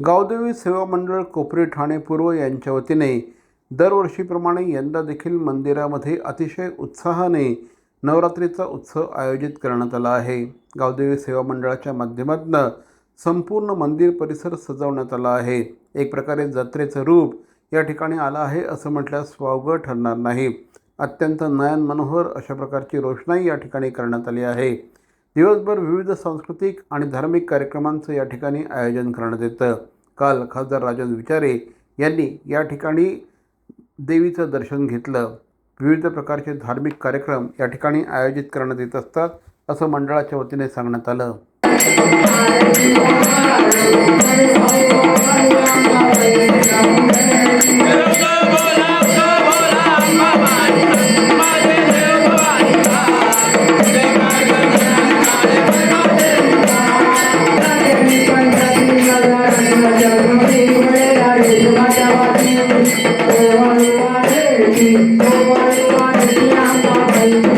गावदेवी सेवा मंडळ कोपरी ठाणे पूर्व यांच्या वतीने दरवर्षीप्रमाणे यंदा देखील मंदिरामध्ये अतिशय उत्साहाने नवरात्रीचा उत्सव आयोजित करण्यात आला आहे. गावदेवी सेवा मंडळाच्या माध्यमातून संपूर्ण मंदिर परिसर सजवण्यात आला आहे. एक प्रकारे जत्रेचं रूप या ठिकाणी आलं आहे असं म्हटल्यास वावगं ठरणार नाही. अत्यंत नयन मनोहर अशा प्रकारची रोषणाई या ठिकाणी करण्यात आली आहे. दिवसभर विविध सांस्कृतिक आणि धार्मिक कार्यक्रमांचं या ठिकाणी आयोजन करण्यात येतं. काल खासदार राजन विचारे यांनी या ठिकाणी देवीचं दर्शन घेतलं. विविध प्रकारचे धार्मिक कार्यक्रम या ठिकाणी आयोजित करण्यात येत असतात असं मंडळाच्या वतीने सांगण्यात आलं. बाई